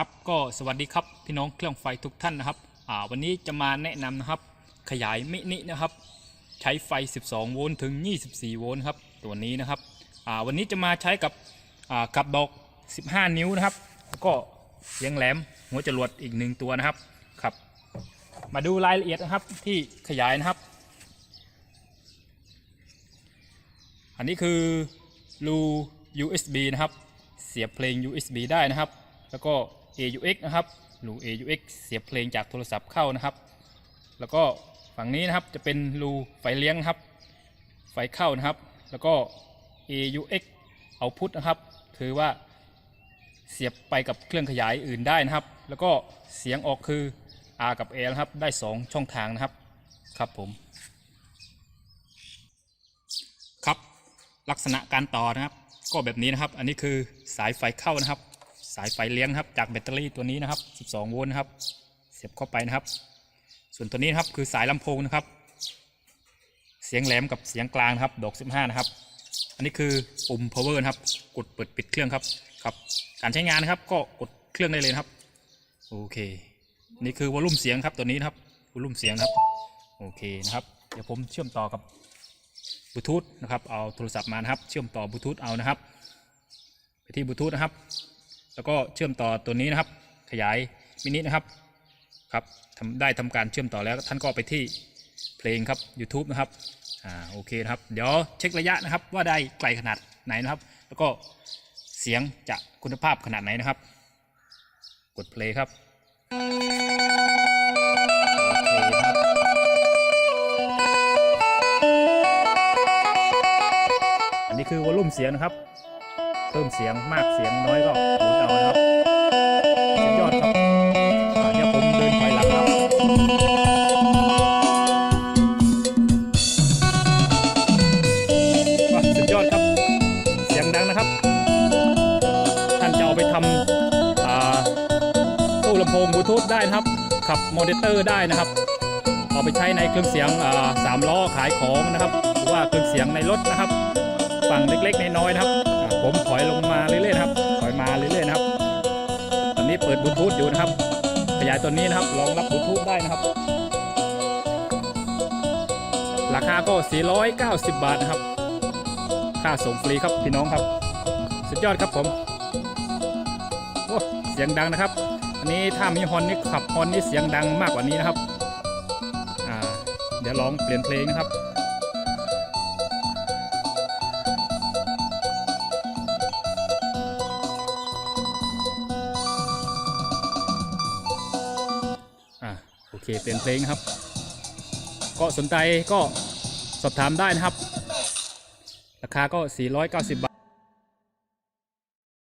ครับก็สวัสดีครับพี่น้องเครื่องไฟทุกท่านนะครับอ่าวันนี้จะมาแนะนำนะครับ ขยายมินินะครับ ใช้ไฟ 12 โวลต์ถึง 24 โวลต์ครับตัวนี้นะครับอ่าวันนี้จะมาใช้กับอ่ากับดอก 15 นิ้วนะครับแล้วก็เสียงแหลมหัวจรวดอีกหนึ่งตัวนะครับครับ มาดูรายละเอียดนะครับที่ขยายนะครับ อันนี้คือรู USB นะครับ เสียบเพลง USB ได้นะครับ แล้วก็ AUX นะครับรู AUX เสียบเพลงจากโทรศัพท์เข้านะครับ แล้วก็ฝั่งนี้นะครับจะเป็นรูไฟเลี้ยงนะครับ ไฟเข้านะครับ แล้วก็ AUX เอาพุทนะครับ คือว่าเสียบไปกับเครื่องขยายอื่นได้นะครับ แล้วก็เสียงออกคือ R กับ A นะครับ ได้ 2 ช่องทางนะครับ ครับผม ครับ ลักษณะการต่อนะครับ ก็แบบนี้นะครับ อันนี้คือสายไฟเข้านะครับ สายไฟเลี้ยงครับจากแบตเตอรี่ตัวนี้นะครับ 12 โวลต์นะครับ เสียบเข้าไปนะครับ ส่วนตัวนี้นะครับคือสายลำโพงนะครับ เสียงแหลมกับเสียงกลางนะครับ ดอก 15 นะครับ อันนี้คือปุ่ม power นะครับ กดเปิดปิดเครื่องครับครับ การใช้งานนะครับ ก็กดเครื่องได้เลยครับ โอเค นี่คือวอลลุ่มเสียงครับตัวนี้นะครับวอลลุ่มเสียงครับ โอเคนะครับ เดี๋ยวผมเชื่อมต่อกับบลูทูธนะครับ เอาโทรศัพท์มานะครับ เชื่อมต่อบลูทูธเอานะครับ ไปที่บลูทูธนะครับ แล้วก็เชื่อมต่อตัวนี้นะครับ ขยายมินินะครับครับทำได้ทำการเชื่อมต่อแล้วท่านก็ไปที่เพลงครับ YouTube นะครับอ่าโอเคนะครับ เดี๋ยวเช็คระยะนะครับว่าได้ไกลขนาดไหนนะครับ แล้วก็เสียงจะคุณภาพขนาดไหนนะครับ กดเพลงครับโอเคนครับอันนี้คือวอลลุ่มเสียงนะครับ เพิ่มเสียงมากเสียงน้อยก็หมุนเอานะครับสุดยอดครับเดี๋ยวผมเดินถอยหลังครับว้าสุดยอดครับ เสียงดังนะครับ ท่านจะเอาไปทำตู้ลำโพงบลูทูธได้นะครับ ขับมอนิเตอร์ได้นะครับเอาไปใช้ในเครื่องเสียงสามล้อขายของนะครับ หรือว่าเครื่องเสียงในรถนะครับ ฝั่งเล็กๆ น้อยๆนะครับ ผมถอยลงมาเรื่อยๆครับ ถอยมาเรื่อยๆนะครับ ตอนนี้เปิดบลูทูธอยู่นะครับ ขยายตัวนี้นะครับรองรับบลูทูธได้นะครับ ราคาก็ 490 บาทนะครับ ค่าส่งฟรีครับพี่น้องครับ สุดยอดครับผมโอ้เสียงดังนะครับ อันนี้ถ้ามีฮอนนี่ขับฮอนนี่เสียงดังมากกว่านี้นะครับ อ่า เดี๋ยวลองเปลี่ยนเพลงนะครับ เคเปลี่ยนเพลงครับ ก็สนใจก็สอบถามได้นะครับ ราคาก็ 490 บาท